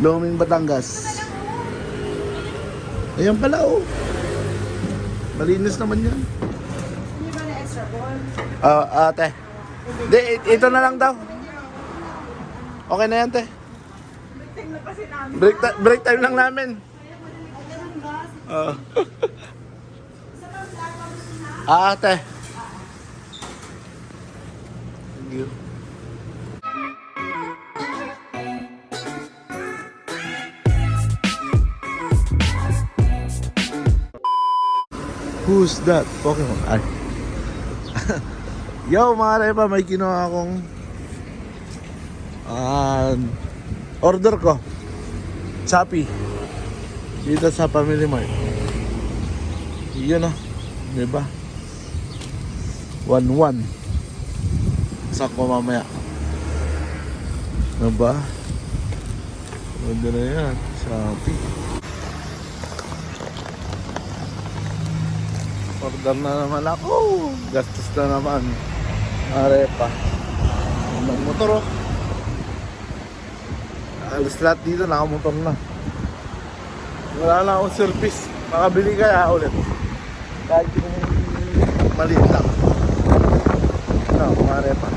Loming Batangas. Ayan pala oh. Malinis naman yan. Ah, ate. Di, ito na lang daw. Okay na yan, te. Break, ti- break time lang namin. Ah. ah, ate. Who's that? Pokemon. Ay. Yo, mga repa, may kinuha akong ah, order ko. Shopee. Dito sa Family Mart. Yun oh. Di ba? 1-1. Sa ko mamaya. Diba? Ganda na yan. Shopee. Order na naman ako. Gastos na naman. Arepa. Ang motor oh. Alas lahat dito nakamotor na. Wala na akong service. Makabili kaya ulit. Kahit yung maliit lang. Ano, kumare pa.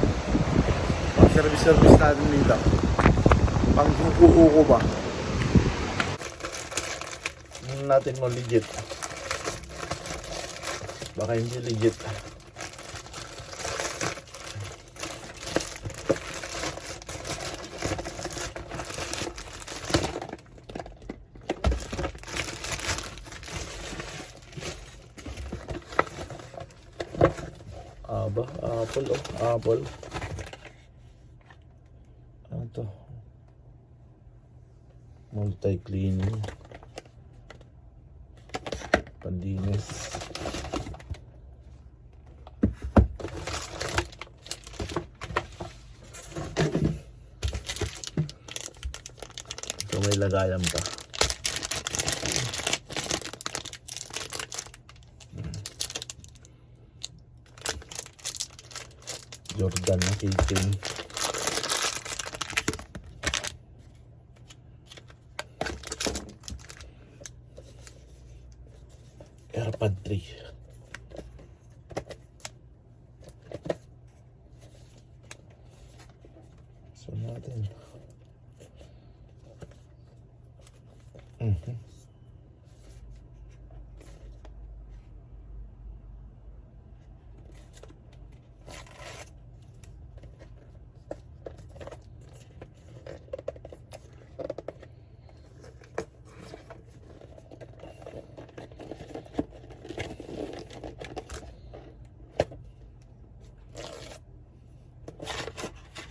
Pang service-service natin dito. Pang kukuko ba? Tingnan natin mo legit. Baka hindi legit. Aba, apple oh, apple. Ano to? Multi-cleaning. Pandinis. lagayan pa. Jordan na 18. Mm-hmm.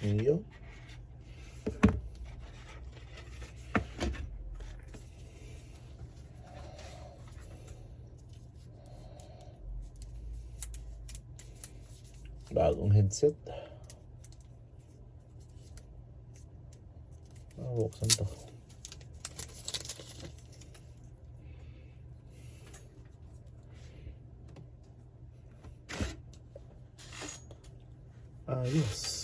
Yep. Bagong headset. Buksan to. Ayos.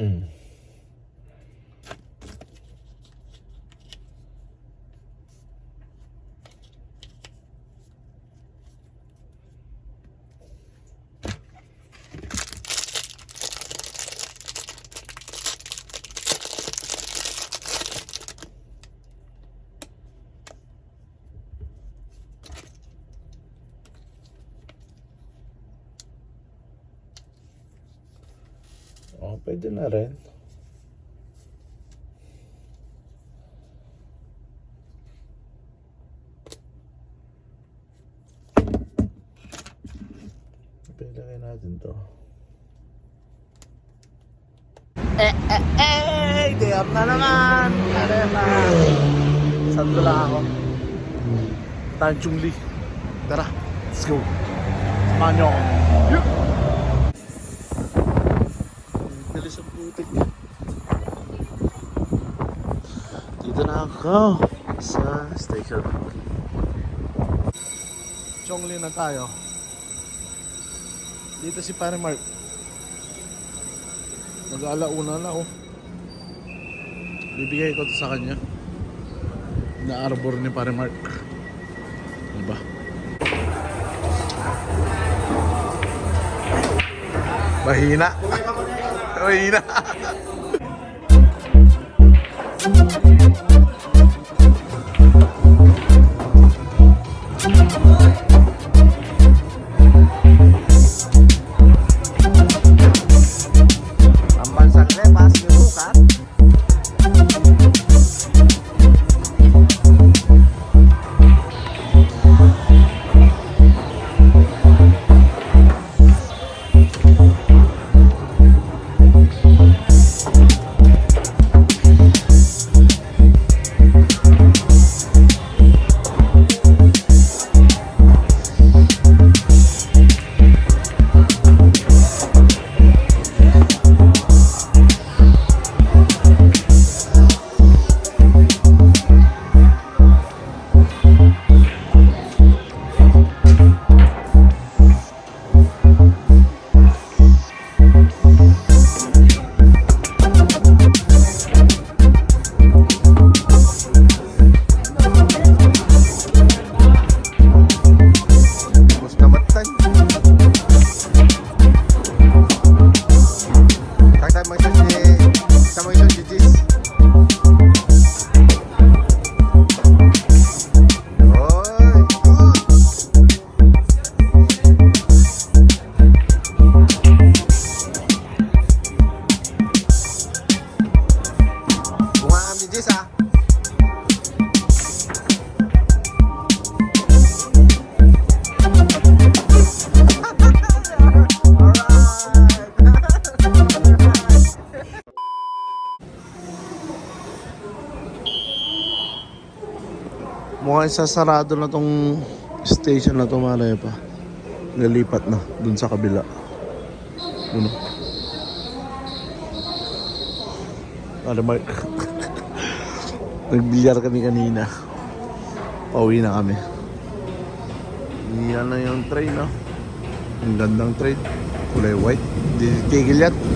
Mm. Oh, pwede na rin. Pilagay natin to. Eh, eh, eh! Day up na naman! Arema! Sando lang ako. Tanchung Lee. Tara, let's go. Samahan niyo ako. Yeah. Bilis ang putik. Dito na ako sa station. Chongli na tayo. Dito si Pare Mark. Nag-alauna na oh. Bibigay ko to sa kanya. Na arbor ni Pare Mark. Diba? Mahina. Mahina. Ang Mukhang sasarado na tong station na to malay pa. Nalipat na dun sa kabila. Dun. Ano Mark? Nagbilyar kami kanina. Pauwi na kami. Yan na yung train, no? Ang gandang train. Kulay white. Di tigil yan.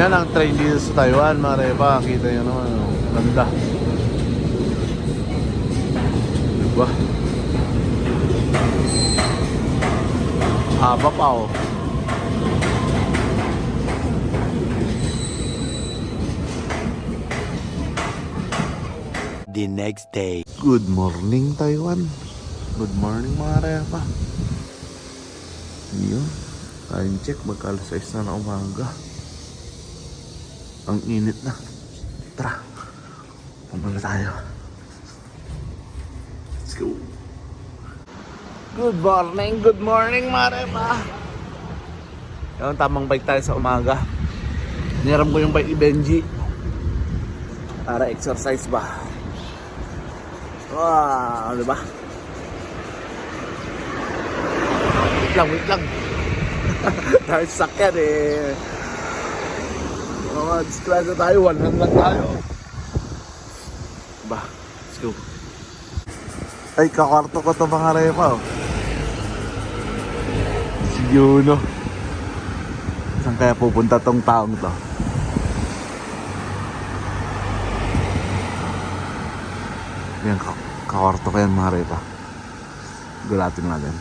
Ganyan ang train dito sa Taiwan, Marepa. Kita nyo naman, oh. ganda. Diba? Haba pa, oh. The next day. Good morning, Taiwan. Good morning, Marepa. Yun. Time check, magka alas 6 na na umaga. Ang init na. Tara. Pumunta tayo. Let's go. Good morning, good morning, Marepa. Yung tamang bike tayo sa umaga. Niram ko yung bike ni Benji. Para exercise ba? Wow, di ba? Wait lang, wait lang. Sa sakyan eh. Mga disgrasya tayo, one hand lang tayo. Ba, let's go. Ay, kakwarto ko to mga repa oh. Si Juno. Saan kaya pupunta tong taong to? Yan, ka- kakwarto ko yan mga repa. Gulatin natin.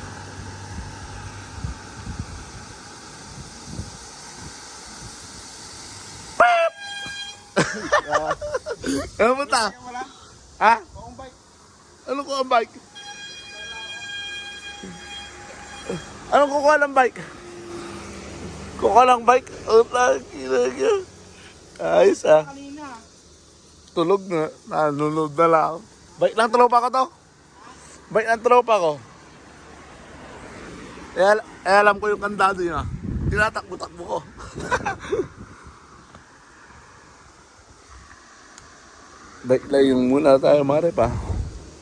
Ano mo ta? Ha? Ano ko ang bike? Anong kukuha ng bike? Kukuha ng bike? Oh, takina niya. Ayos ah. Tulog na. Nanunod na lang. Bike ng tropa ko to. Bike ng tropa ko. Eh, al- eh alam ko yung kandado yun ah. Tinatakbo-takbo ko. Bike lang yung muna tayo mare pa.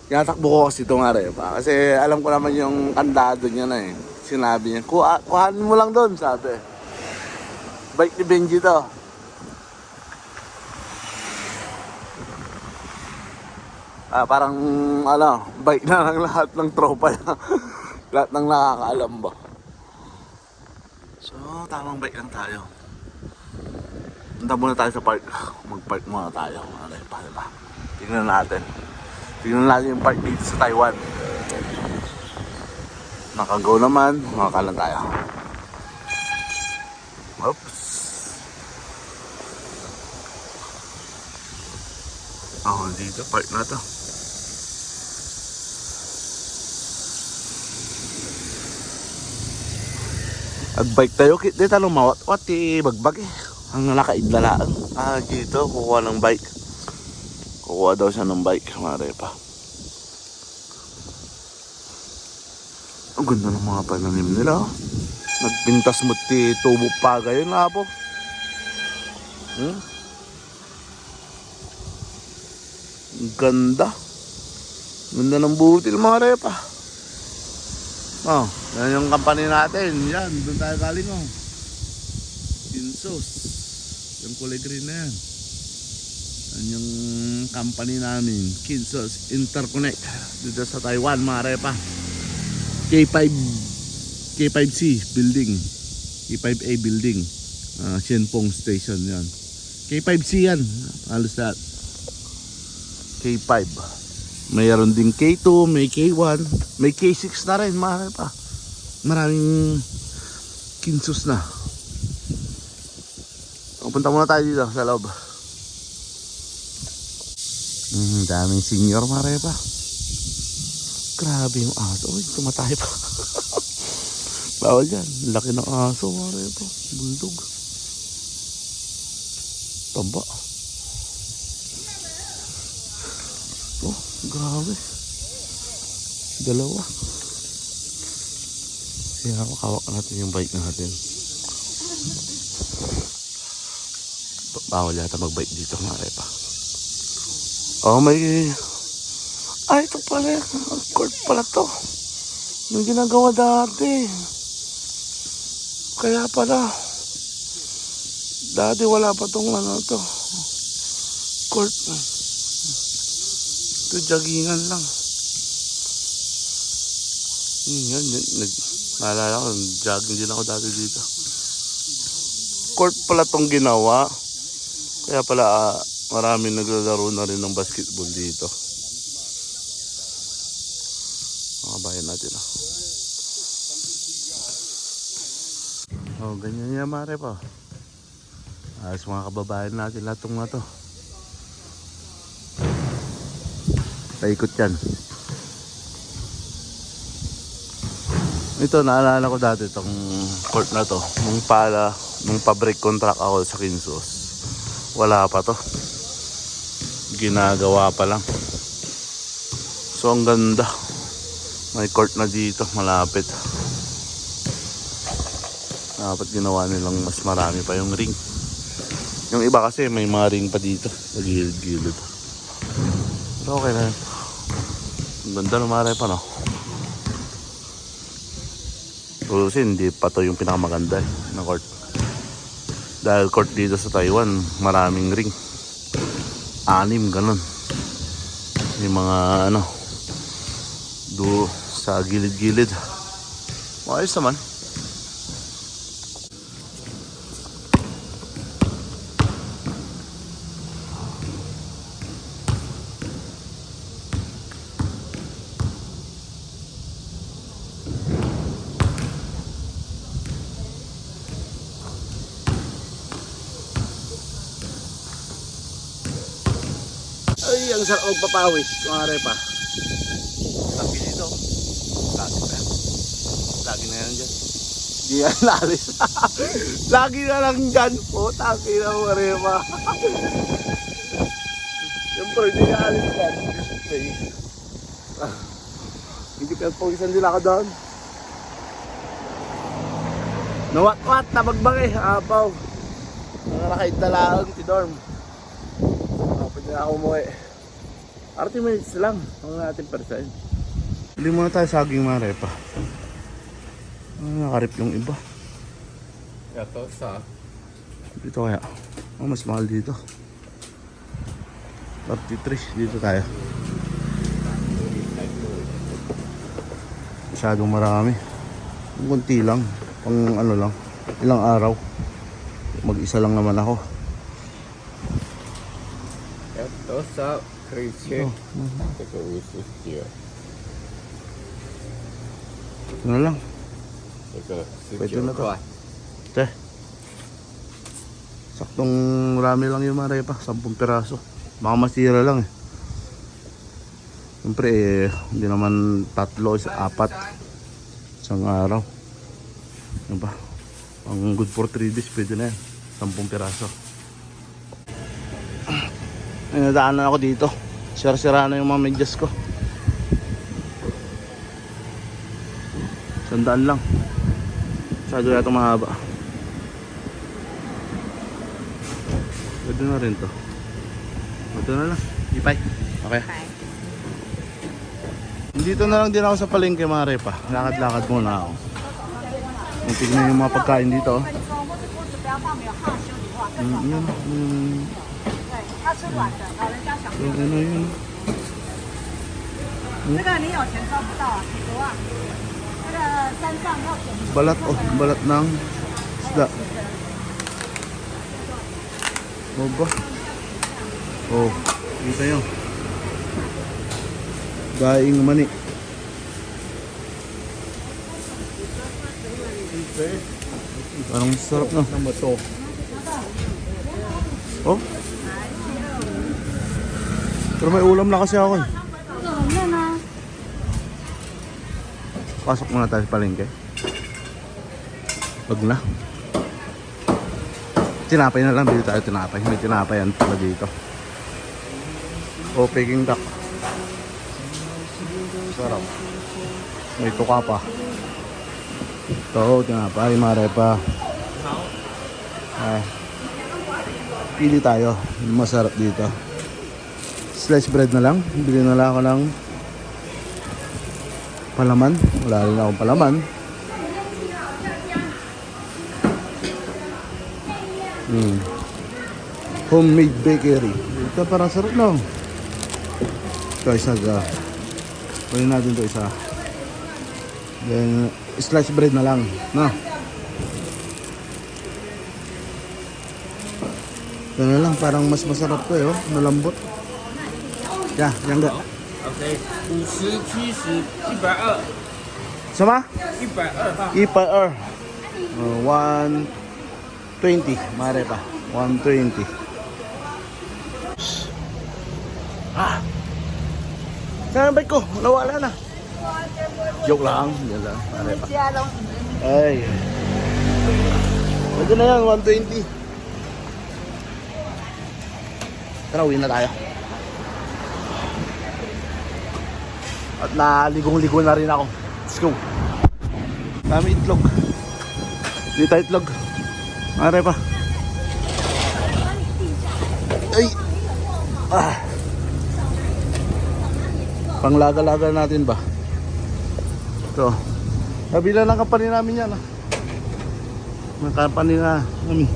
Tinatakbo ko kasi ito mare pa. Kasi alam ko naman yung kandado niya na eh. Sinabi niya, Kuha, kuhanin mo lang doon sabi. Bike ni Benji to. Ah, parang ano, bike na ng lahat ng tropa niya. lahat ng nakakaalam ba. So, tamang bike lang tayo. Punta muna tayo sa park. Mag-park muna tayo. Ano pa, diba? Tingnan natin. Tingnan natin yung park dito sa Taiwan. Nakago naman. Makakalan tayo. Oops. Oh, dito. Park na to. Agbike tayo, kit di talong mawat wat ti bagbag eh. Ang nakaidlalaan. Ah, dito, kukuha ng bike. Kukuha daw siya ng bike, mare pa. Ang ganda ng mga pananim nila. oh. Nagpintas mo ti tubo pa gayon nga po. Hmm? Ang ganda. Ganda ng butil mga repa. Oh, yan yung company natin. Yan, doon tayo galing oh. Kinsos. Yung kulay green na yan. Yan yung company namin. Kinsos Interconnect. Dito sa Taiwan mga repa. K5 K5C building. K5A building. Ah, Shenpong Station yan. K5C yan. Halos lahat. K5. Mayroon din K2, may K1, may K6 na rin, mahal pa. Maraming kinsus na. O, Punta muna tayo dito sa loob. Hmm, daming senior, mare pa. Grabe yung aso. Uy, tumatay pa. Bawal yan. Laki ng aso, mare pa. Bulldog. Tamba. Oh, grabe. Dalawa. Kaya makawak natin yung bike natin. Ba- Bawal yata mag-bike dito, mare pa. Oh, may... Ay, ito pala. Court pala to. Yung ginagawa dati. Kaya pala. Dati wala pa tong ano to. Court. Ito, joggingan lang. Yun, yan. Nag, naalala ko, jogging din ako dati dito. Court pala tong ginawa. Kaya pala, ah, maraming naglalaro na rin ng basketball dito. Mga bayan natin, ah. Oh, ganyan yan, mare pa. Ayos mga kababayan natin lahat tong na to. Paikot yan. Ito, naalala ko dati itong court na to. Nung pala, nung pa-break contract ako sa Kinsos. Wala pa to. Ginagawa pa lang. So, ang ganda. May court na dito, malapit. Dapat ginawa nilang mas marami pa yung ring. Yung iba kasi may mga ring pa dito. Sa gilid-gilid. Pero okay na yun. Ang ganda lumare pa no. Pero kasi hindi pa to yung pinakamaganda eh, na court. Dahil court dito sa Taiwan, maraming ring. Anim, ganun. Yung mga ano, do sa gilid-gilid. Maayos naman. Sarap magpapawis. Mga repa. Lagi dito. Lagi na yan. Lagi na yan dyan. Di yan lalis. Lagi na lang dyan po. Taki na mga repa. Siyempre, di na alis yan. Display. Hindi ka pawisan din ako doon. Nawat-wat na magbangay. Apaw. Mga nakaitalaang si Dorm. Pwede na ako umuwi. 30 minutes lang ang ating percent. Hindi muna tayo saging marepa. Ah, nakarip yung iba. Ito sa Dito kaya. Oh, mas mahal dito. 33. Dito tayo. Masyadong marami. Kunti lang. Pang ano lang. Ilang araw. Mag-isa lang naman ako. 要多 Кричи. Таке висустя. Ito na lang. Taga Pwede na to. Te. Saktong rami lang yung mga repa. 10 piraso. Baka masira lang eh. Siyempre eh, hindi naman tatlo, isa, apat. Isang araw. Ano ba? Ang good for 3 days, pwede na yan. 10 piraso. Ay, nadaanan ako dito. Sira-sira na yung mga medyas ko. Sandaan lang. Masyado yata mahaba. Pwede na rin to. Ito na lang. Ipay. Okay. Dito na lang din ako sa palengke mga repa. Lakad-lakad muna ako. Yung tignan yung mga pagkain dito. oh. 嗯 Mm, yun, mm, 他吃软的，老人家想 yun, ano yun. 这个你有钱收不到啊，几十万。这个山上要点 Balat oh, balat ng isda. Oh ba? Oh, kita yun. Daing mani. Parang sarap na. 那么多， Oh. Pero may ulam na kasi ako eh. Pasok muna tayo sa palengke. Wag na. Tinapay na lang. Dito tayo tinapay. May tinapay yan pala dito. O, peking duck. Sarap. May tuka pa. Ito, tinapay, marepa. Ay. Pili tayo. Masarap dito. Slice bread na lang. Bili na lang ako ng palaman. Wala rin akong palaman. Hmm. Homemade bakery. Ito parang sarap na. oh. Ito isa ga. Kunin natin ito isa. Then, slice bread na lang. Na. Ito na lang. Parang mas masarap to eh. Oh. Malambot. Ya, yan ga. OK，五十、七十、一百二， Sama? 一百二哈。 IPR. Uh, 120. Mare pa. 120. Ah! Saan ang bike ko? Nawala na. Joke lang. Yan lang. Mare pa. Ay. Pwede na yan. 120. Tara, uwi na tayo. At naligong-ligo na rin ako. Let's go. Dami itlog. Tayo itlog. Mare pa. Ay! Ah! Panglaga-laga natin ba? Ito. Kabila ng kapanin namin yan. Ah. Ng kapanin na namin.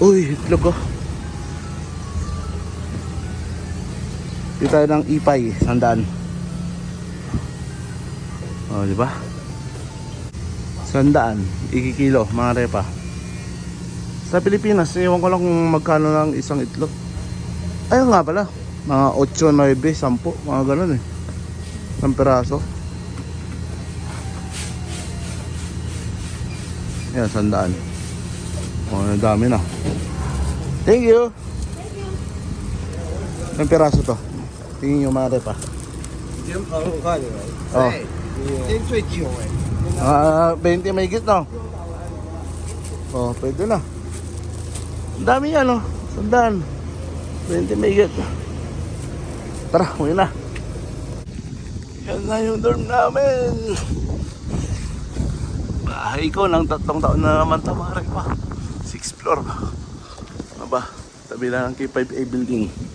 Uy, itlog oh. Dito tayo ng ipay, sandaan. Oh, di ba? Sandaan, ikikilo, mga repa. Sa Pilipinas, ewan ko lang kung magkano lang isang itlog. Ayun nga pala, mga 8, 9, 10, mga ganun eh. Isang peraso. Yan, sandaan. Oh, ang dami na. Thank you! Isang peraso to. Tingin nyo mga rep oh. ah. Oh. Ah, 20 may git no? Oh, pwede na. Ang dami yan oh. Sandaan. 20 may git. Tara, huwi na. Yan na yung dorm namin. Bahay ko ng tatlong taon na naman tamarek pa. 6 floor. Ano ba? Tabi lang ng K5A building.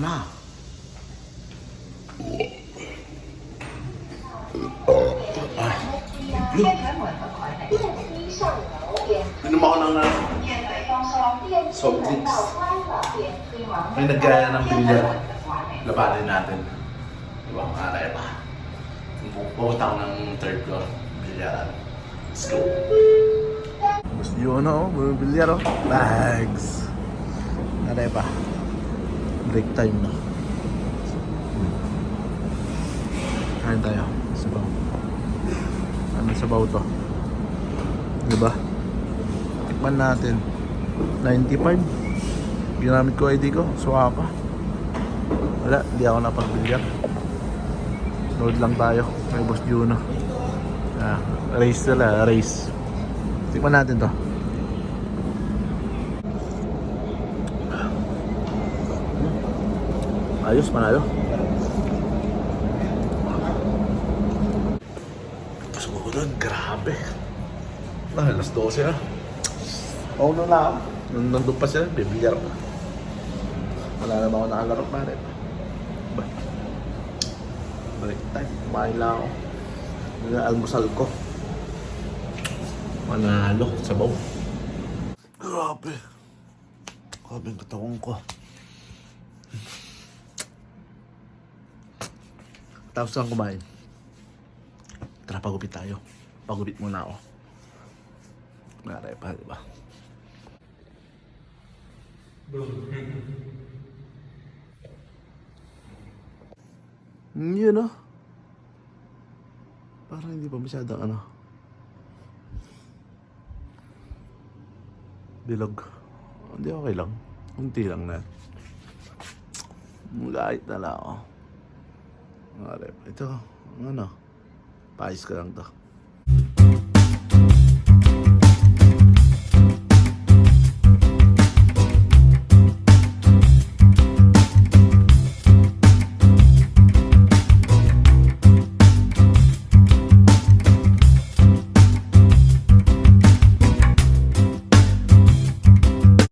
Trabaho na. Ah. dito. Inom ako ng uh, soft drinks. May naggaya ng bilyar. Labanin natin. Diba? Kaya pa. Pupunta ako ng third floor. Bilyaran. Let's go. Mas yun o, bumibilyar o. Bags. Kaya pa. Break time na. Kain tayo. Sabaw. Ano sabaw to? Diba? Tikman natin. 95. Ginamit ko ID ko. Suwaka. Wala, di ako napagbilyar. Load lang tayo. May boss Juno. Ah, race sila, race. Tikman natin to. Ayos, panalo. Doon, grabe. Ah, alas 12 na. Pauno na ako. Nung nandun pa sila, bibilyar pa. Wala naman ako nakalaro pa rin. Ba? Break time. Kumain lang ako. Yung almusal ko. Manalo, sabaw. Grabe. Grabe ang katawan ko. Tapos lang kumain. Tara, pagupit tayo. Pagupit muna ako. Mare pa, di ba? Mm, Yun oh. Parang hindi pa masyadong ano. Bilog. Hindi okay lang. Unti lang na. Gait na lang ako. Mare, ito, ano, paayos ka lang to.